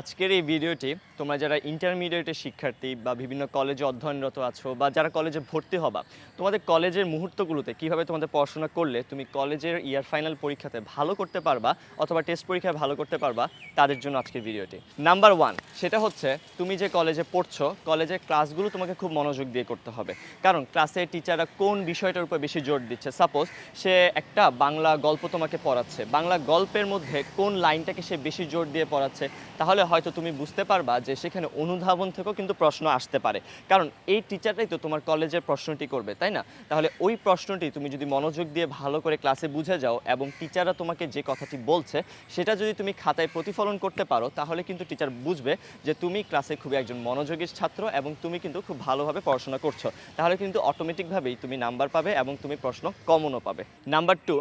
আজকের এই ভিডিওটি তোমরা যারা ইন্টারমিডিয়েটের শিক্ষার্থী বা বিভিন্ন কলেজে অধ্যয়নরত আছো বা যারা কলেজে ভর্তি হবা, তোমাদের কলেজের মুহূর্তগুলোতে কীভাবে তোমাদের পড়াশোনা করলে তুমি কলেজের ইয়ার ফাইনাল পরীক্ষাতে ভালো করতে পারবা অথবা টেস্ট পরীক্ষায় ভালো করতে পারবা, তাদের জন্য আজকের ভিডিওটি। নাম্বার ওয়ান সেটা হচ্ছে তুমি যে কলেজে পড়ছো কলেজের ক্লাসগুলো তোমাকে খুব মনোযোগ দিয়ে করতে হবে। কারণ ক্লাসের টিচাররা কোন বিষয়টার উপর বেশি জোর দিচ্ছে? সাপোজ সে একটা বাংলা গল্প তোমাকে পড়াচ্ছে, বাংলা গল্পের মধ্যে কোন লাইনটাকে সে বেশি জোর দিয়ে পড়াচ্ছে? তাহলে হয়তো তুমি বুঝতে পারবা যে সেখানে অনুধাবন থেকেও কিন্তু প্রশ্ন আসতে পারে। কারণ এই টিচারটাই তো তোমার কলেজের প্রশ্নটি করবে, তাই না? তাহলে ওই প্রশ্নটি তুমি যদি মনোযোগ দিয়ে ভালো করে ক্লাসে বুঝে যাও এবং টিচাররা তোমাকে যে কথাটি বলছে, সেটা যদি তুমি খাতায় প্রতিফলন করতে পারো, তাহলে কিন্তু টিচার বুঝবে যে তুমি ক্লাসে খুবই একজন মনোযোগী ছাত্র এবং তুমি কিন্তু খুব ভালোভাবে পড়াশোনা করছ। তাহলে কিন্তু অটোমেটিকভাবেই তুমি নাম্বার পাবে এবং তুমি প্রশ্ন কমনও পাবে। নাম্বার টু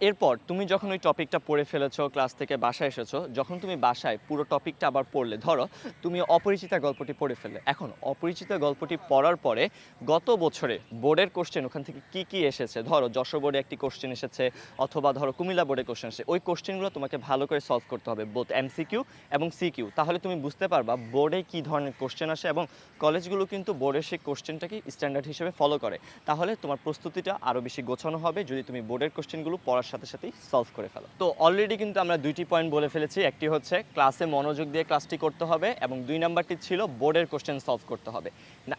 এরপর তুমি যখন ওই টপিকটা পড়ে ফেলেছো, ক্লাস থেকে বাসায় এসেছ, যখন তুমি বাসায় পুরো টপিকটা আবার পড়লে, ধরো তুমি অপরিচিতা গল্পটি পড়ে ফেললে। এখন অপরিচিতা গল্পটি পড়ার পরে গত বছরে বোর্ডের কোশ্চেন ওখান থেকে কি কি এসেছে? ধরো যশোর বোর্ডে একটি কোশ্চেন এসেছে, অথবা ধরো কুমিল্লা বোর্ডে কোশ্চেন এসেছে। ওই কোশ্চেনগুলো তোমাকে ভালো করে সলভ করতে হবে বোথ এমসিকিউ এবং সিকিউ তাহলে তুমি বুঝতে পারবা বোর্ডে কি ধরনের কোশ্চেন আসে এবং কলেজগুলো কিন্তু বোর্ডের সেই কোশ্চেনটাকে স্ট্যান্ডার্ড হিসেবে ফলো করে। তাহলে তোমার প্রস্তুতিটা আরও বেশি গোছানো হবে। যদি তুমি বোর্ডের কোশ্চেনগুলো পড়ার সাথে সাথেই সলভ করে ফেলো। তো অলরেডি কিন্তু আমরা দুইটি পয়েন্ট বলে ফেলেছি। একটি হচ্ছে ক্লাসে মনোযোগ দিয়ে ক্লাসটি করতে হবে এবং দুই নাম্বারটি ছিল বোর্ডের কোশ্চেন সলভ করতে হবে।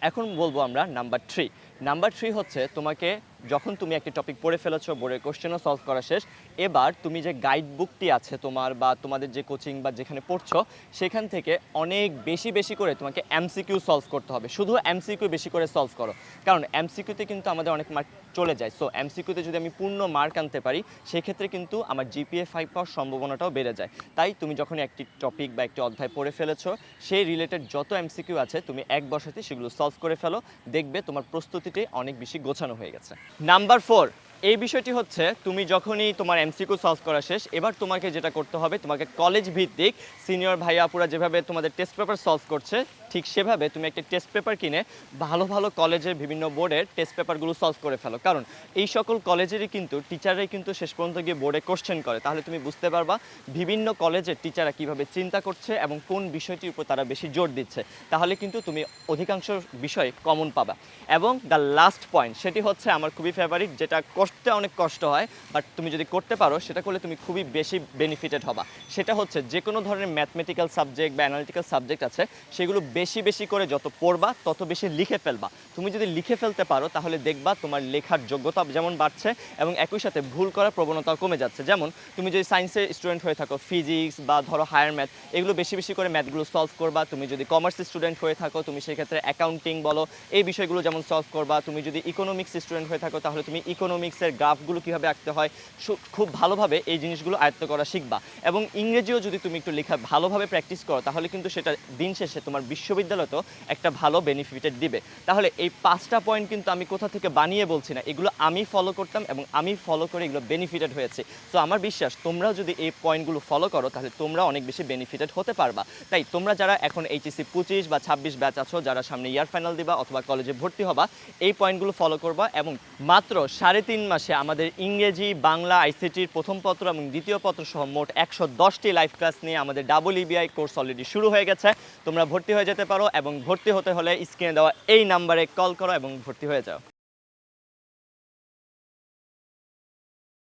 এখন বলব আমরা নাম্বার থ্রি নাম্বার থ্রি হচ্ছে তোমাকে যখন তুমি একটি টপিক পড়ে ফেলেছো, বোর্ডের কোশ্চেনও সলভ করা শেষ, এবার তুমি যে গাইড বুকটি আছে তোমার বা তোমাদের যে কোচিং বা যেখানে পড়ছো, সেখান থেকে অনেক বেশি বেশি করে তোমাকে এমসিকিউ সলভ করতে হবে। শুধু এমসিকিউ বেশি করে সলভ করো। কারণ এমসিকিউতে কিন্তু আমাদের অনেক মার্ক চলে যায়। সো এমসিকিউতে যদি আমি পূর্ণ মার্ক আনতে পারি, সেক্ষেত্রে কিন্তু আমার জিপিএ ফাইভ পাওয়ার সম্ভাবনাটাও বেড়ে যায়। তাই তুমি যখন একটি টপিক বা একটি অধ্যায় পড়ে ফেলেছো, সেই রিলেটেড যত এমসিকিউ আছে, তুমি এক বসাতে সেগুলো সলভ করে ফেলো। দেখবে তোমার প্রস্তুতিটি অনেক বেশি গোছানো হয়ে গেছে। নাম্বার ফোর এই বিষয়টি হচ্ছে তুমি যখনই তোমার এমসিকিউ সলভ করা শেষ, এবার তোমাকে যেটা করতে হবে, তোমাকে কলেজ ভিত্তিক সিনিয়র ভাইয়া আপুরা যেভাবে তোমাদের টেস্ট পেপার সলভ করছে ঠিক সেভাবে তুমি একটা টেস্ট পেপার কিনে ভালো ভালো কলেজের বিভিন্ন বোর্ডের টেস্ট পেপারগুলো সলভ করে ফেলো। কারণ এই সকল কলেজেরই কিন্তু টিচাররাই কিন্তু শেষ পর্যন্ত গিয়ে বোর্ডে কোশ্চেন করে। তাহলে তুমি বুঝতে পারবা বিভিন্ন কলেজের টিচাররা কীভাবে চিন্তা করছে এবং কোন বিষয়টির উপর তারা বেশি জোর দিচ্ছে। তাহলে কিন্তু তুমি অধিকাংশ বিষয় কমন পাবা। এবং দ্য লাস্ট পয়েন্ট সেটি হচ্ছে আমার খুবই ফেভারিট যেটা করতে অনেক কষ্ট হয় বাট তুমি যদি করতে পারো, সেটা করলে তুমি খুবই বেশি বেনিফিটেড হবা। সেটা হচ্ছে যে কোনো ধরনের ম্যাথমেটিক্যাল সাবজেক্ট বা অ্যানালিটিক্যাল সাবজেক্ট আছে, সেগুলো বেশি বেশি করে যত পড়বা, তত বেশি লিখে ফেলবা। তুমি যদি লিখে ফেলতে পারো, তাহলে দেখবা তোমার লেখার যোগ্যতা যেমন বাড়ছে এবং একই সাথে ভুল করার প্রবণতাও কমে যাচ্ছে। যেমন, তুমি যদি সায়েন্সের স্টুডেন্ট হয়ে থাকো ফিজিক্স বা ধরো হায়ার ম্যাথ এগুলো বেশি বেশি করে ম্যাথগুলো সলভ করবা। তুমি যদি কমার্স স্টুডেন্ট হয়ে থাকো, তুমি সেক্ষেত্রে অ্যাকাউন্টিং বলো, এই বিষয়গুলো যেমন সলভ করবা। তুমি যদি ইকোনমিক্স স্টুডেন্ট হয়ে থাকো, তাহলে তুমি ইকোনমিক্সের গ্রাফগুলো কীভাবে আঁকতে হয় খুব ভালোভাবে এই জিনিসগুলো আয়ত্ত করা শিখবা। এবং ইংরেজিও যদি তুমি একটু লেখা ভালোভাবে প্র্যাকটিস করো, তাহলে কিন্তু সেটা দিন শেষে তোমার বিশ্ববিদ্যালয়তেও একটা ভালো বেনিফিটেড দিবে। তাহলে এই পাঁচটা পয়েন্ট কিন্তু আমি কোথা থেকে বানিয়ে বলছি না, এগুলো আমি ফলো করতাম এবং আমি ফলো করে এগুলো বেনিফিটেড হয়েছে। তো আমার বিশ্বাস তোমরাও যদি এই পয়েন্টগুলো ফলো করো, তাহলে তোমরা অনেক বেশি বেনিফিটেড হতে পারবা। তাই তোমরা যারা এখন এইচএসসি পঁচিশ বা ছাব্বিশ ব্যাচ আছো, যারা সামনে ইয়ার ফাইনাল দিবা অথবা কলেজে ভর্তি হবা, এই পয়েন্টগুলো ফলো করবা এবং মাত্র সাড়ে তিন মাসে আমাদের ইংরেজি, বাংলা আইসিটির প্রথম পত্র এবং দ্বিতীয় পত্র সহ মোট একশো দশটি লাইভ ক্লাস নিয়ে আমাদের ডাবল ইবিআই কোর্স অলরেডি শুরু হয়ে গেছে। তোমরা ভর্তি হয়ে যেতে পারো এবং ভর্তি হতে হলে স্ক্রিনে দেওয়া এই নাম্বারে কল করো এবং ভর্তি হয়ে যাও।